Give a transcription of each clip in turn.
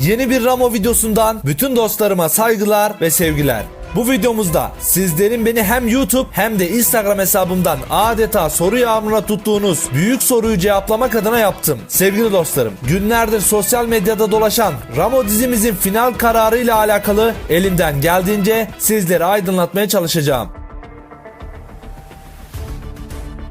Yeni bir Ramo videosundan bütün dostlarıma saygılar ve sevgiler. Bu videomuzda sizlerin beni hem YouTube hem de Instagram hesabımdan adeta soru yağmuruna tuttuğunuz büyük soruyu cevaplamak adına yaptım. Sevgili dostlarım, günlerdir sosyal medyada dolaşan Ramo dizimizin final kararı ile alakalı elimden geldiğince sizleri aydınlatmaya çalışacağım.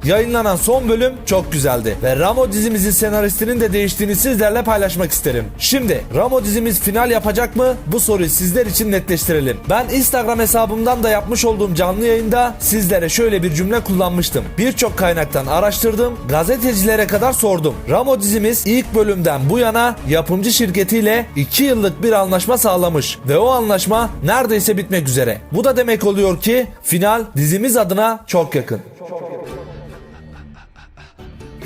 Yayınlanan son bölüm çok güzeldi ve Ramo dizimizin senaristinin de değiştiğini sizlerle paylaşmak isterim. Şimdi Ramo dizimiz final yapacak mı? Bu soruyu sizler için netleştirelim. Ben Instagram hesabımdan da yapmış olduğum canlı yayında sizlere şöyle bir cümle kullanmıştım. Birçok kaynaktan araştırdım, gazetecilere kadar sordum. Ramo dizimiz ilk bölümden bu yana yapımcı şirketiyle 2 yıllık bir anlaşma sağlamış ve o anlaşma neredeyse bitmek üzere. Bu da demek oluyor ki final dizimiz adına çok yakın.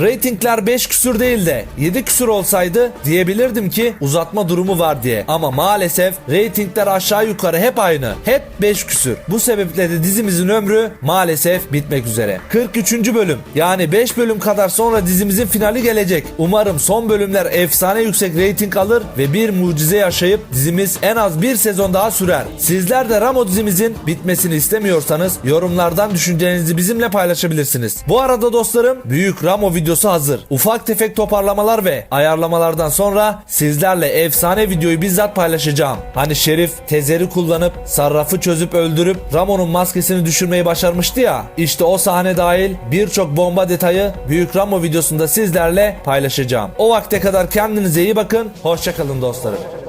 Ratingler 5 küsür değil de 7 küsür olsaydı diyebilirdim ki uzatma durumu var diye. Ama maalesef ratingler aşağı yukarı hep aynı. Hep 5 küsür. Bu sebeple de dizimizin ömrü maalesef bitmek üzere. 43. bölüm yani 5 bölüm kadar sonra dizimizin finali gelecek. Umarım son bölümler efsane yüksek rating alır ve bir mucize yaşayıp dizimiz en az bir sezon daha sürer. Sizler de Ramo dizimizin bitmesini istemiyorsanız yorumlardan düşüncelerinizi bizimle paylaşabilirsiniz. Bu arada dostlarım büyük Ramo videosu hazır. Ufak tefek toparlamalar ve ayarlamalardan sonra sizlerle efsane videoyu bizzat paylaşacağım. Hani Şerif tezeri kullanıp sarrafı çözüp öldürüp Ramo'nun maskesini düşürmeyi başarmıştı ya. İşte o sahne dahil birçok bomba detayı büyük Ramo videosunda sizlerle paylaşacağım. O vakte kadar kendinize iyi bakın. Hoşçakalın dostlarım.